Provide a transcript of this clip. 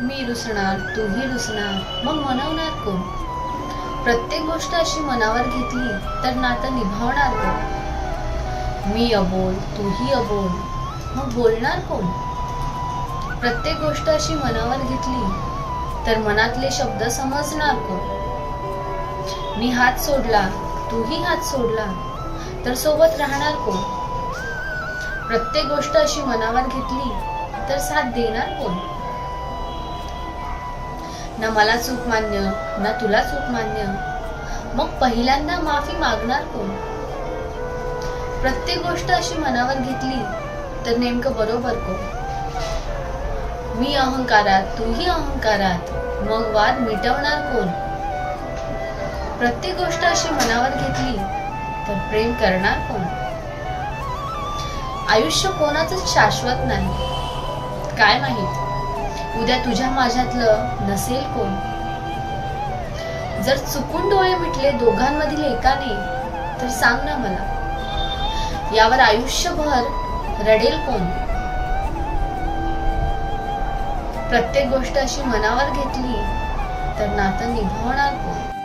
मी रुसणार तूही रुसणार मग मनवणार कोण? प्रत्येक गोष्ट अशी मनावर घेतली तर नातं निभावणार कोण? मी अबोल तूही अबोल मग बोलणार कोण? प्रत्येक गोष्ट अशी मनावर घेतली तर मनातले शब्द समजणार कोण? मी हात सोडला तूही हात सोडला तर सोबत राहणार कोण? प्रत्येक गोष्ट अशी मनावर घेतली तर साथ देणार कोण? ना मला चूक मान्य ना तुला चूक मान्य. मग पहिल्यांदा माफी मागणार कोण? प्रत्येक गोष्ट अशी मनावर घेतली तर नेमकं बरोबर कोण? मी अहंकारात तूही अहंकारात मग वाद मिटवणार कोण? प्रत्येक गोष्ट अशी मनावर घेतली तर प्रेम करणार कोण? आयुष्य कोणाच शाश्वत नाही. काय माहीत? उद्या तुझ्या माझ्यातलं नसेल कोण. जर चुकून डोळे मिटले दोघांमधील एकाने तर सांग ना मला यावर आयुष्यभर रडेल कोण? प्रत्येक गोष्ट अशी मनावर घेतली तर नातं निभावणार कोण?